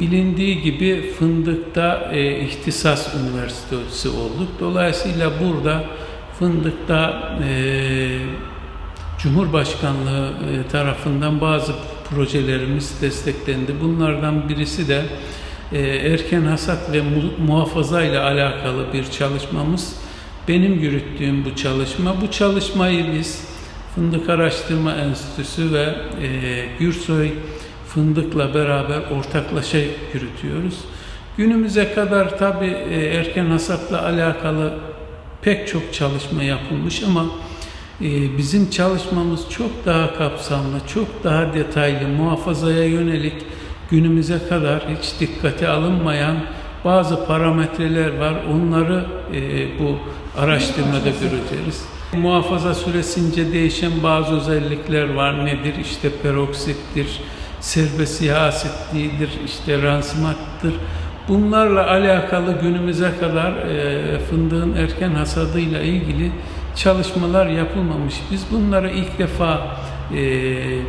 Bilindiği gibi Fındık'ta e, ihtisas üniversitesi olduk. Dolayısıyla burada Fındık'ta e, Cumhurbaşkanlığı e, tarafından bazı projelerimiz desteklendi. Bunlardan birisi de e, erken hasat ve mu- muhafaza ile alakalı bir çalışmamız. Benim yürüttüğüm bu çalışma. Bu çalışmayı biz Fındık Araştırma Enstitüsü ve e, Gürsoy Fındık'la beraber ortaklaşa yürütüyoruz. Günümüze kadar tabi erken hasatla alakalı pek çok çalışma yapılmış ama e, bizim çalışmamız çok daha kapsamlı, çok daha detaylı, muhafazaya yönelik günümüze kadar hiç dikkate alınmayan bazı parametreler var. Onları e, bu araştırmada göreceğiz. Muhafaza süresince değişen bazı özellikler var. Nedir? İşte peroksittir, serbest yağ asitliğidir, işte ransimattır. Bunlarla alakalı günümüze kadar e, fındığın erken hasadıyla ilgili çalışmalar yapılmamış. Biz bunları ilk defa e, e,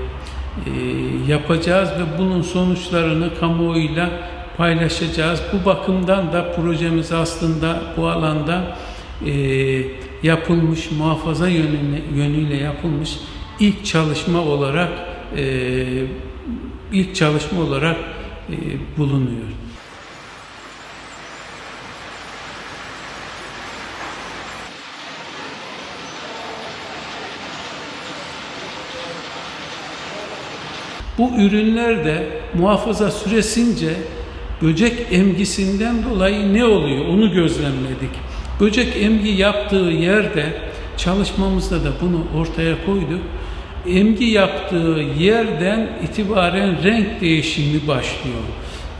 yapacağız ve bunun sonuçlarını kamuoyuyla paylaşacağız. Bu bakımdan da projemiz aslında bu alanda e, yapılmış, muhafaza yönüne, yönüyle yapılmış ilk çalışma olarak e, ilk çalışma olarak e, bulunuyor. Bu ürünler de muhafaza süresince böcek emgisinden dolayı ne oluyor onu gözlemledik. Böcek emgi yaptığı yerde çalışmamızda da bunu ortaya koyduk. Emgi yaptığı yerden itibaren renk değişimi başlıyor.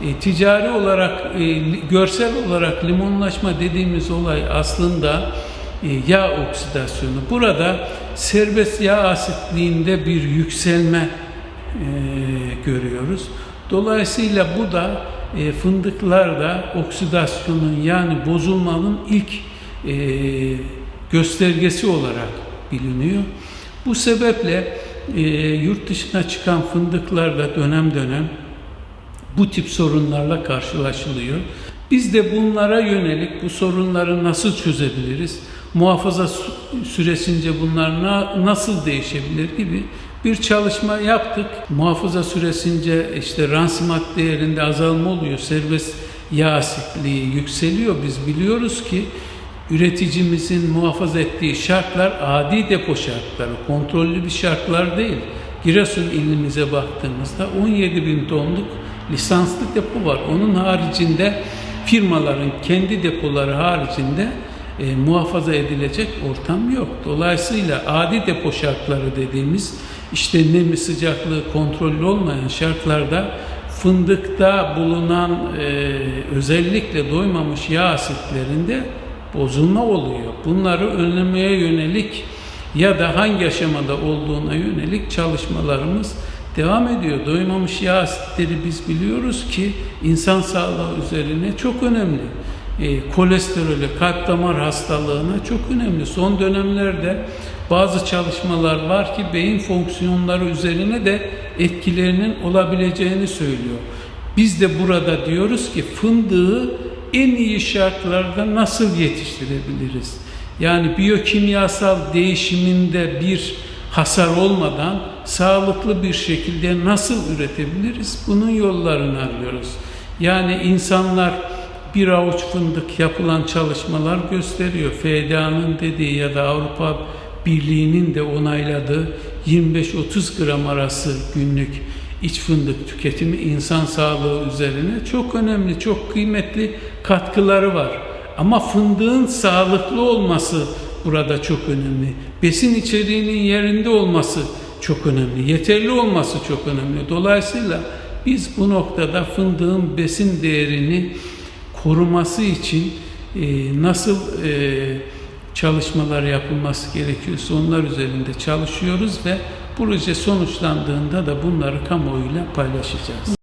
E, ticari olarak, e, görsel olarak limonlaşma dediğimiz olay aslında e, yağ oksidasyonu. Burada serbest yağ asitliğinde bir yükselme e, görüyoruz. Dolayısıyla bu da e, fındıklarda oksidasyonun yani bozulmanın ilk e, göstergesi olarak biliniyor. Bu sebeple e, yurt dışına çıkan fındıklarda dönem dönem bu tip sorunlarla karşılaşılıyor. Biz de bunlara yönelik bu sorunları nasıl çözebiliriz? Muhafaza sü- süresince bunlar na- nasıl değişebilir gibi bir çalışma yaptık. Muhafaza süresince işte ransimat değerinde azalma oluyor. Serbest yağ asitliği yükseliyor. Biz biliyoruz ki üreticimizin muhafaza ettiği şartlar adi depo şartları, kontrollü bir şartlar değil. Giresun ilimize baktığımızda 17 bin tonluk lisanslı depo var. Onun haricinde firmaların kendi depoları haricinde e, muhafaza edilecek ortam yok. Dolayısıyla adi depo şartları dediğimiz işte nemi sıcaklığı kontrollü olmayan şartlarda fındıkta bulunan e, özellikle doymamış yağ asitlerinde bozulma oluyor. Bunları önlemeye yönelik ya da hangi aşamada olduğuna yönelik çalışmalarımız devam ediyor. Doymamış yağ asitleri biz biliyoruz ki insan sağlığı üzerine çok önemli. E, kolesterole, kalp damar hastalığına çok önemli. Son dönemlerde bazı çalışmalar var ki beyin fonksiyonları üzerine de etkilerinin olabileceğini söylüyor. Biz de burada diyoruz ki fındığı en iyi şartlarda nasıl yetiştirebiliriz? Yani biyokimyasal değişiminde bir hasar olmadan sağlıklı bir şekilde nasıl üretebiliriz? Bunun yollarını arıyoruz. Yani insanlar bir avuç fındık yapılan çalışmalar gösteriyor. FDA'nın dediği ya da Avrupa Birliği'nin de onayladığı 25-30 gram arası günlük iç fındık tüketimi insan sağlığı üzerine çok önemli, çok kıymetli katkıları var. Ama fındığın sağlıklı olması burada çok önemli. Besin içeriğinin yerinde olması çok önemli. Yeterli olması çok önemli. Dolayısıyla biz bu noktada fındığın besin değerini koruması için e, nasıl e, çalışmalar yapılması gerekiyorsa onlar üzerinde çalışıyoruz ve proje sonuçlandığında da bunları kamuoyuyla paylaşacağız.